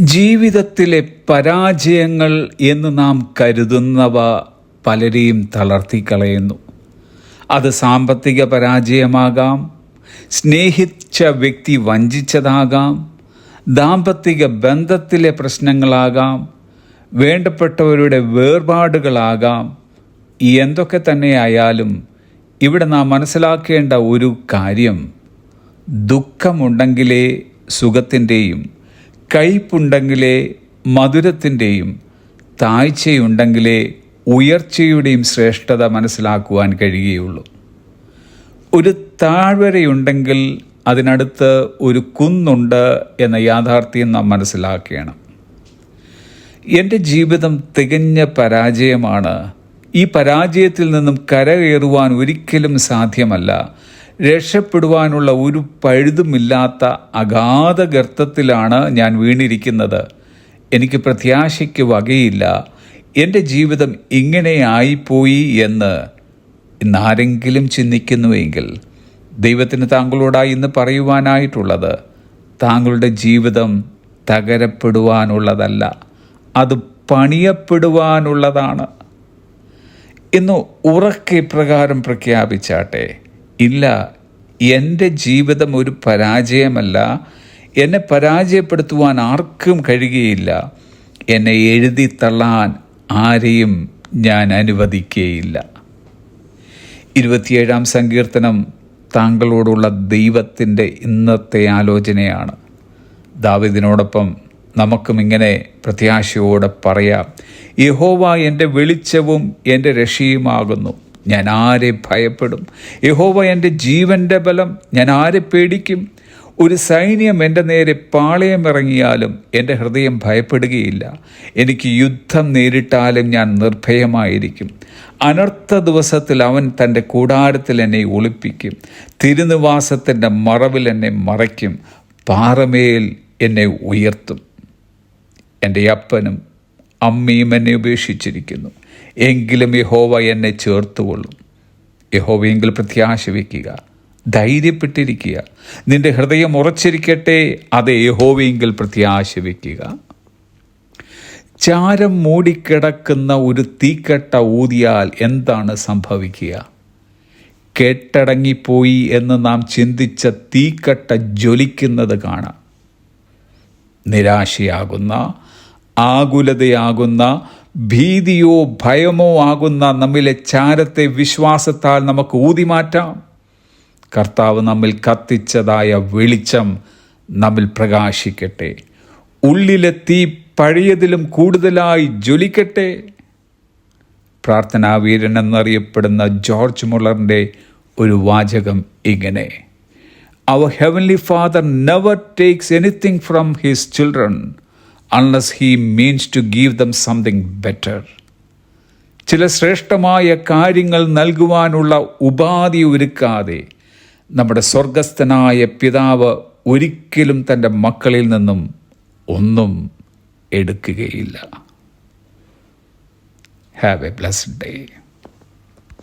ജീവിതത്തിലെ പരാജയങ്ങൾ എന്ന് നാം കരുതുന്നവ പലരെയും തളർത്തിക്കളയുന്നു. അത് സാമ്പത്തിക പരാജയമാകാം സ്നേഹിച്ച വ്യക്തി വഞ്ചിച്ചതാകാം ദാമ്പത്തിക ബന്ധത്തിലെ പ്രശ്നങ്ങളാകാം വേണ്ടപ്പെട്ടവരുടെ വേർപാടുകളാകാം. എന്തൊക്കെ തന്നെയായാലും ഇവിടെ നാം മനസ്സിലാക്കേണ്ട ഒരു കാര്യം ദുഃഖമുണ്ടെങ്കിലേ സുഖത്തിന്റെയും കയ്പുണ്ടെങ്കിലേ മധുരത്തിന്റെയും താഴ്ചയുണ്ടെങ്കിലേ ഉയർച്ചയുടെയും ശ്രേഷ്ഠത മനസ്സിലാക്കുവാൻ കഴിയുകയുള്ളൂ. ഒരു താഴ്വരയുണ്ടെങ്കിൽ അതിനടുത്ത് ഒരു കുന്നുണ്ട് എന്ന യാഥാർത്ഥ്യം നാം മനസ്സിലാക്കണം. എന്റെ ജീവിതം തികഞ്ഞ പരാജയമാണ്. ഈ പരാജയത്തിൽ നിന്നും കരകയറുവാൻ ഒരിക്കലും സാധ്യമല്ല. രക്ഷപ്പെടുവാനുള്ള ഒരു പഴുതുമില്ലാത്ത അഗാധ ഗർത്തത്തിലാണ് ഞാൻ വീണിരിക്കുന്നത്. എനിക്ക് പ്രത്യാശയ്ക്ക് വകയില്ല. എന്റെ ജീവിതം ഇങ്ങനെയായിപ്പോയി എന്ന് ഇന്നാരെങ്കിലും ചിന്തിക്കുന്നുവെങ്കിൽ ദൈവത്തിന് താങ്കളോടായി ഇന്ന് പറയുവാനായിട്ടുള്ളത് താങ്കളുടെ ജീവിതം തകരപ്പെടുവാനുള്ളതല്ല അത് പണിയപ്പെടുവാനുള്ളതാണ്. ഇന്ന് ഉറക്കെ പ്രകാരം പ്രഖ്യാപിച്ചാട്ടെ ഇല്ല. എന്റെ ജീവിതം ഒരു പരാജയമല്ല. എന്നെ പരാജയപ്പെടുത്തുവാൻ ആർക്കും കഴിയുകയില്ല. എന്നെ എഴുതി തള്ളാൻ ആരെയും ഞാൻ അനുവദിക്കുകയില്ല. ഇരുപത്തിയേഴാം സങ്കീർത്തനം താങ്കളോടുള്ള ദൈവത്തിന്റെ ഇന്നത്തെ ആലോചനയാണ്. ദാവിദിനോടൊപ്പം നമുക്കും ഇങ്ങനെ പ്രത്യാശയോടെ പറയാം. യഹോവ എന്റെ വെളിച്ചവും എന്റെ രക്ഷയുമാകുന്നു. ഞാൻ ആരെ ഭയപ്പെടും? യഹോവ എന്റെ ജീവന്റെ ബലം ഞാൻ ആരെ പേടിക്കും? ഒരു സൈന്യം എന്റെ നേരെ പാളയമിറങ്ങിയാലും എന്റെ ഹൃദയം ഭയപ്പെടുകയില്ല. എനിക്ക് യുദ്ധം നേരിട്ടാലും ഞാൻ നിർഭയമായിരിക്കും. അനർത്ഥ ദിവസത്തിൽ അവൻ തന്റെ കൂടാരത്തിൽ എന്നെ ഒളിപ്പിക്കും. തിരുനിവാസത്തിന്റെ മറവിൽ എന്നെ മറയ്ക്കും. പാറമേൽ എന്നെ ഉയർത്തും. എന്റെ അപ്പനും അമ്മയും എന്നെ ഉപേക്ഷിച്ചിരിക്കുന്നു. എങ്കിലും യഹോവ എന്നെ ചേർത്തുകൊള്ളും. യഹോവയെങ്കിൽ പ്രത്യാശ വയ്ക്കുക ധൈര്യപ്പെട്ടിരിക്കുക നിന്റെ ഹൃദയം ഉറച്ചിരിക്കട്ടെ അതെ യഹോവയെങ്കിൽ പ്രത്യാശ വയ്ക്കുക ചാരം മൂടിക്കിടക്കുന്ന ഒരു തീക്കട്ട ഊതിയാൽ എന്താണ് സംഭവിക്കുക? കെട്ടടങ്ങിപ്പോയി എന്ന് നാം ചിന്തിച്ച തീക്കട്ട ജ്വലിക്കുന്നത് കാണാം. നിരാശയാകുന്ന ആകുലതയാകുന്ന ഭീതിയോ ഭയമോ ആകുന്ന നമ്മിലെ ചാരത്തെ വിശ്വാസത്താൽ നമുക്ക് ഊതിമാറ്റാം. കർത്താവ് നമ്മിൽ കത്തിച്ചതായ വെളിച്ചം നമ്മിൽ പ്രകാശിക്കട്ടെ. ഉള്ളിലെ തീ പഴയതിലും കൂടുതലായി ജ്വലിക്കട്ടെ. പ്രാർത്ഥനാവീരൻ എന്നറിയപ്പെടുന്ന ജോർജ് മുള്ളറിന്റെ ഒരു വാചകം ഇങ്ങനെ. Our heavenly father never takes anything from his children unless he means to give them something better ചില ശ്രേഷ്ഠമായ കാര്യങ്ങൾ നൽകുവാനുള്ള ഉപാധി ഒരുക്കാതെ നമ്മുടെ സ്വർഗസ്ഥനായ പിതാവ് ഒരിക്കലും തന്റെ മക്കളിൽ നിന്നും ഒന്നും എടുക്കുകയില്ല. Have a blessed day